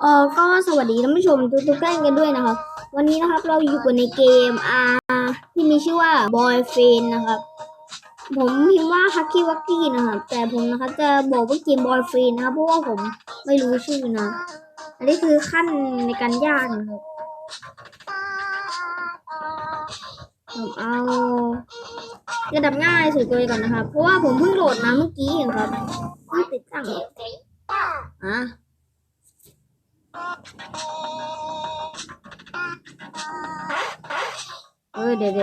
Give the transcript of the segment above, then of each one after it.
เออก็สวัสดีท่านผู้ชมทุกๆท่านกันด้วยนะครับ วันนี้นะครับเราอยู่กันในเกมอาที่มีชื่อว่า Boy f r i e n d นะครับ ผมพิมพ์ว่า Hacky Wacky นะครับ แต่ผมนะครับจะบอกว่าเกม Boy f r i e n d นะครับ เพราะว่าผมไม่รู้ชื่อนะ อันนี้คือขั้นในการยากนะครับผมเอาระดับง่ายสุดเลยก่อนนะครับ เพราะว่าผมเพิ่งโหลดมาเมื่อกี้เองครับเพิ่งติดตั้งอะ เออเดี๋ยวเ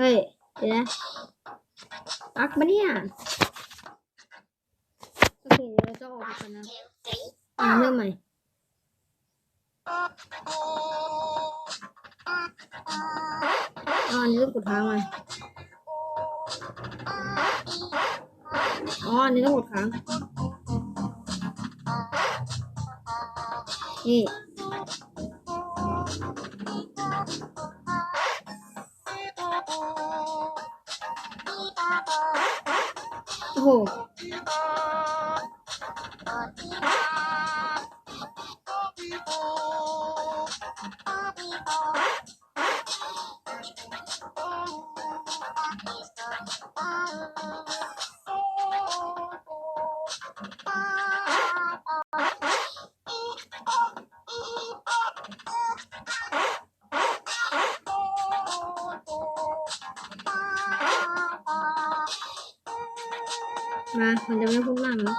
เฮ้ย เดี๋ยวนะปักมาเนี่ย โอเคเดี๋ยวเราจะออกไปกันนะอ่าเริ่มใหม่อ๋ออันนี้ต้องกดค้างไหมอ๋อนนี้ต้องกดค้าง นี่ โอ้ มา มันจะไม่พุ่งล่างแล้ว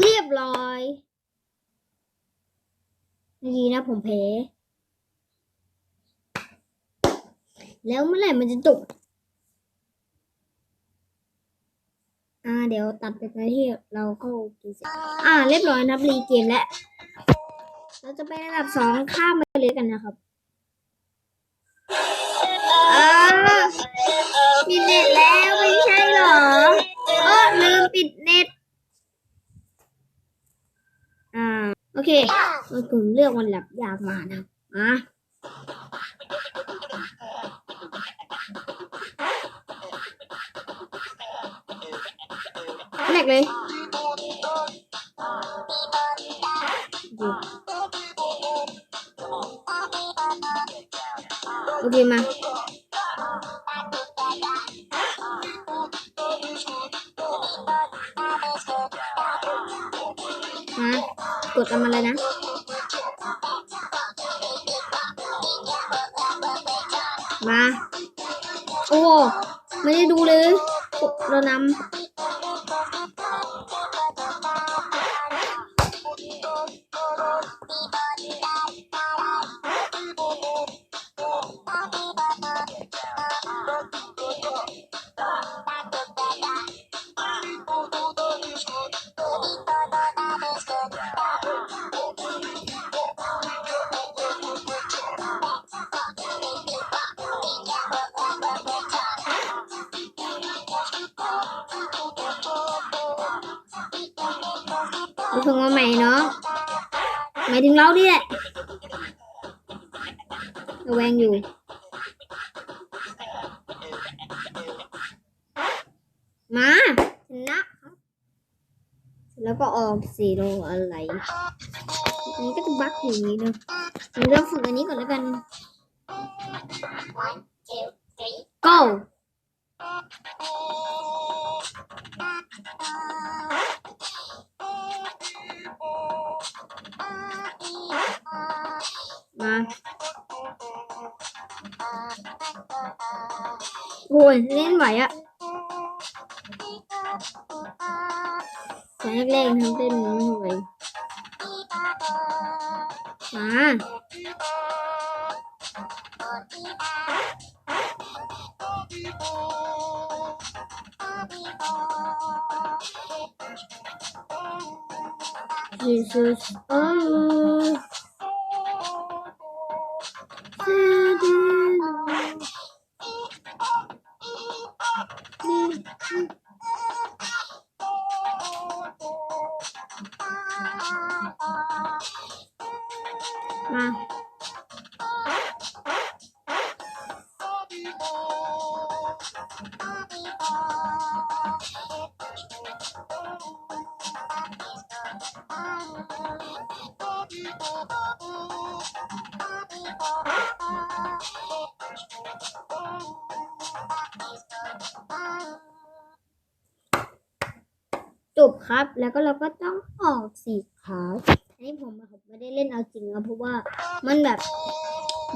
เรียบร้อยเมื่อกี้นะผมแพ้ แล้วเมื่อไหร่มันจะจบ อ่า เดี๋ยวตัดไปที่เราเข้าเกมเสร็จอ่า เรียบร้อยนะครับรีเกมแล้ว เราจะไประดับสองข้ามไปเลยกันนะครับอ่าปิดเน็ตแล้วไม่ใช่หรอเออลืมปิดเน็ต อ่า โอเคผมเลือกวันหลับยากมานะอะ แรกเลยโอเคมามากดเอามาเลยนะมา โอ้ ไม่ได้ดูเลย เรานำ รู้สึกว่าใหม่เนาะหมายถึงเราดิแหละระแวงอยู่มาชนะแล้วก็ออกสีโลอะไรอันนี้ก็จะบักอย่างนี้เนอะเดี๋ยเราฝึกอันนี้ก่อนแล้วกัน go Mà. Rồi, lên vậy ạ. Sáng lên thông tin mọi người. À. Thank you. อนแรกๆ จบครับ แล้วก็เราก็ต้องออกสีขาวอันนี้ผมผมไม่ได้เล่นเอาจริงนะเพราะว่ามันแบบ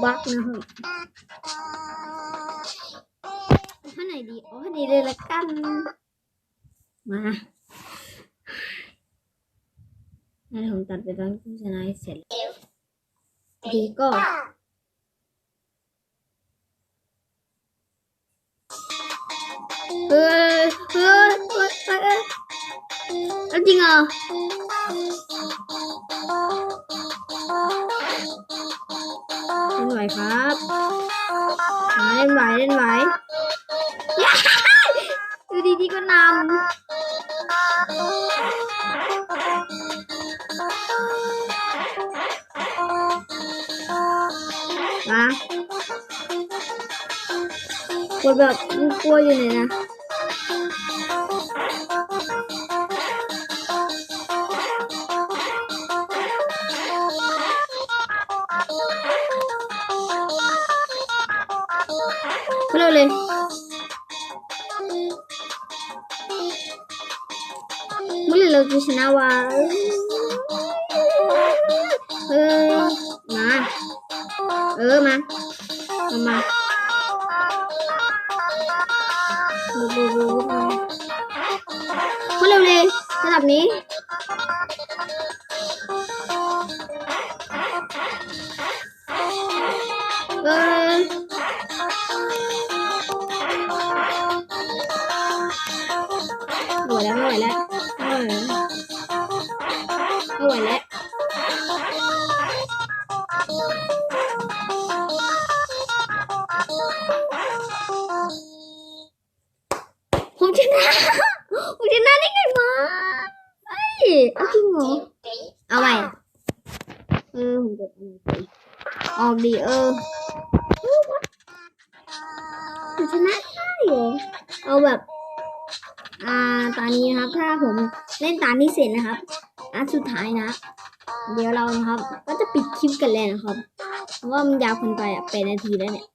บั๊กนะครับท่าไหนดีอ๋อท่านี้เลยละกันมาให้ผมตัดไปตอนโฆษณาเสร็จแล้วดีก็เฮ้ยเฮ้ย จริงเหรอเล่นไหวครับเล่นไหวเล่นไหวย้ายดูดีๆก็นำมากดแบบกลัวอยู่เนี่ยนะ ขึ้นเลย เมื่อไหร่เราจะชนะวะเออมา เออมาเอามาดูดูดูขึ้นเร็วเลยระดับนี้ ผมชนะผมชนะได้ไงมาเอ้ยเอาจริงเหรอเอาไปเออผมกดอันนี้สิออกดีเออผมชนะได้เหรอเอาแบบ อ่าตอนนี้นะครับ ถ้าผมเล่นตามนี้เสร็จนะครับอันสุดท้ายนะ เดี๋ยวเรานะครับ ก็จะปิดคลิปกันเลยนะครับเพราะว่ามันยาวเกินไปอะเป็นนาทีแล้วเนี่ย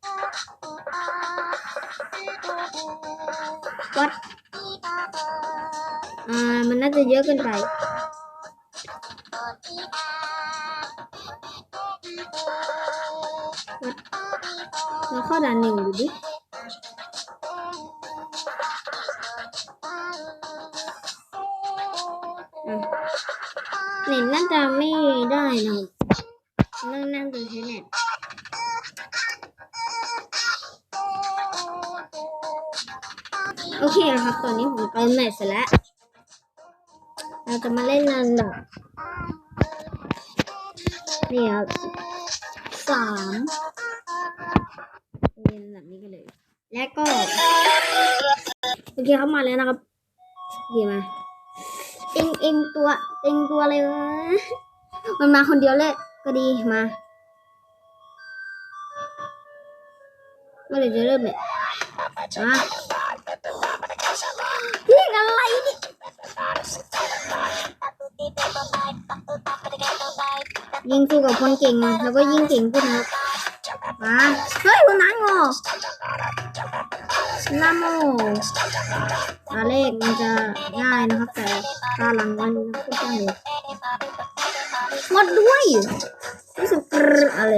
วัดอ่ามันน่าจะเยอะเกินไปวัดเราเข้าด่านหนึ่งดูดิ เน็ตน่าจะไม่ได้นะนั่งนั่งดูใช้เน็ตโอเคนะครับ ตอนนี้ผมเติมเน็ตเสร็จแล้ว เราจะมาเล่นนันดับนี่ครับสามเล่นแบบนี้กันเลย แล้วก็ โอเคเข้ามาแล้วนะครับ โอเคมา เอ็งเองตัวเอ็งตัวอะไรวะมันมาคนเดียวเลยก็ดีมาเมื่อไรจะเริ่มเนี่ยมาเรียกอะไรนี่ยิงสู้กับคนเก่งแล้วก็ยิ่งเก่งขึ้นครับมาเฮ้ยคนนั้นงอ นาโมตาเลขมันจะง่ายนะครับ แต่ตาหลังมันก็จะหมดด้วยรู้สึกอะไร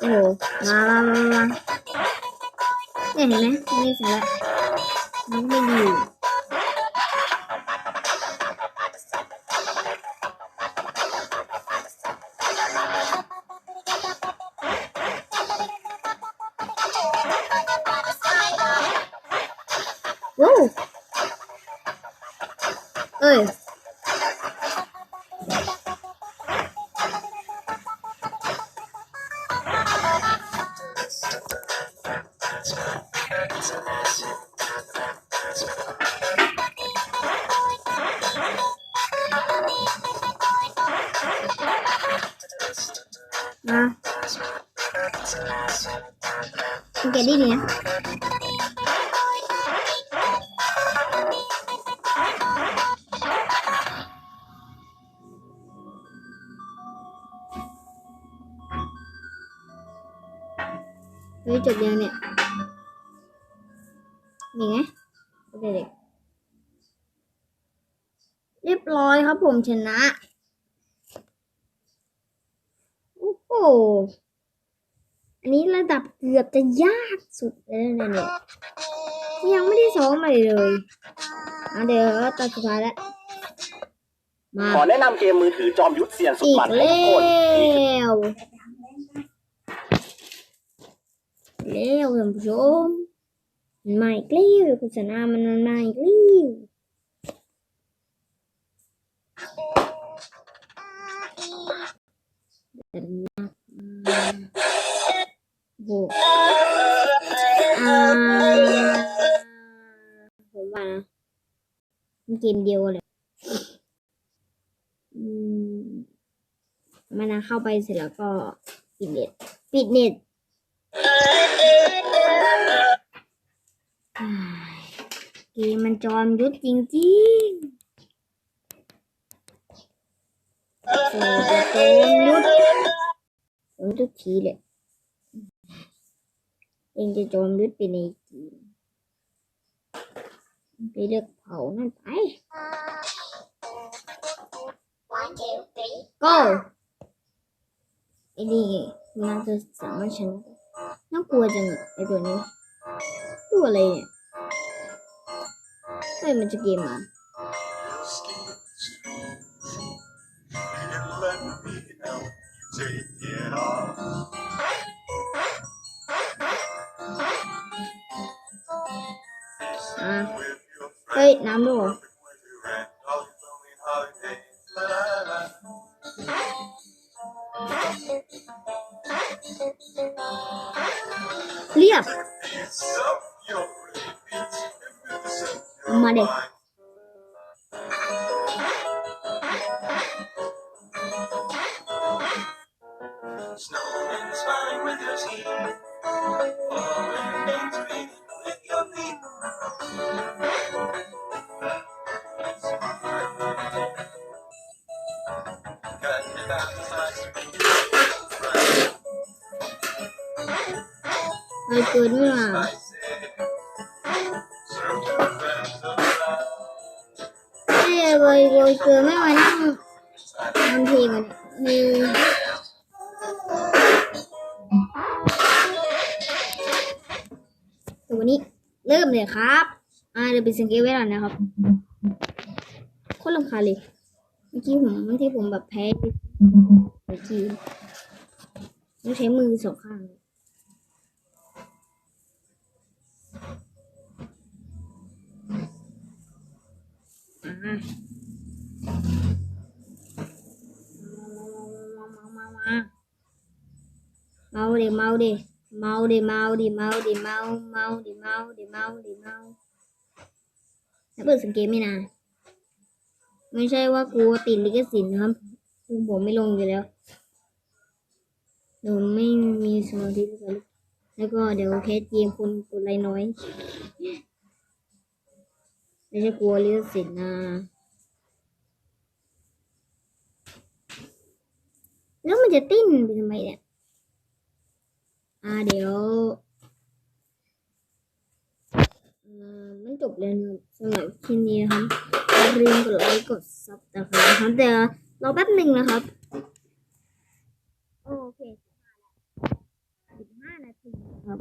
โอ้มามามามาเห็นไหมนี่เสร็จแล้วมันไม่ดี Whoa. Oi. Ah. Jadi ni ya. ฮ้ยจบยังเนี่ยมีไงโอเคเด็กเรียบร้อยครับผมชนะ โอ้โห อันนี้ระดับเกือบจะยากสุดเลยนะเนี่ย ยังไม่ได้ซ้อมอะไรเลยเอาเดี๋ยวตอนสุดท้ายแล้วมาขอแนะนำเกมมือถือจอมยุทธเซียนสุดอีกมันให้แล้ทุกคนนี่คือ ว แล้วท่านผู้ชมมันมาอีกแล้วโฆษณามันมันมาอีกแล้วแต่ยากมากโอ้อ่าผมว่านะมันเกมเดียวเลยมมันนะเข้าไปเสร็จแล้วก็ปิดเน็ตปิดเน็ต เกมมันจอมยุทธจริงๆโอ้โหจอมยุทธจอมยุทธทีเลยเองจะจอมยุทธไปในเกมไปเลือกเผานั่นไป go ไอ้นี่มันจะสามารถชนะน่ากลัวจังไอ้ตัวนี้ตัวอะไรเนี่ย เฮ้ยมันจ Người cười nữa à Thế rồi rồi cười mấy ngoài năm Làm gì mà วันนี้ เริ่มเลยครับ อ่าเดี๋ยวไปสังเกตไว้ก่อนนะครับโคตรลำคาเลย เมื่อกี้ผมเมื่อกี้ผมแบบแพ้เมื่อกี้ต้องใช้มือสองข้างเลยอ่ามามามามาเมาดิเมาดิ เมาดิเมาดิเมาดิเมาเมาดิเมาดิเมาดิเมาแล้วเปิดสังเกตไม่นานไม่ใช่ว่ากลัวติดลิขสิทธิ์นะครับคือผมไม่ลงอยู่แล้วเดี๋ยวไม่มีสมาธิแล้วก็เดี๋ยวแคสเกมคนกดไลค์น้อยไม่ใช่กลัวลิขสิทธิ์นะแล้วมันจะติ้นไปทำไมเนี่ย อ่าเดี๋ยวเอ่อมันจบแล้วนสำหรับคลิปนี้นะครับอย่าลืมกดไลค์กดซับนะครับเดี๋ยวรอแป๊บหนึ่งนะครับ โอเคสิบห้านาทีครับ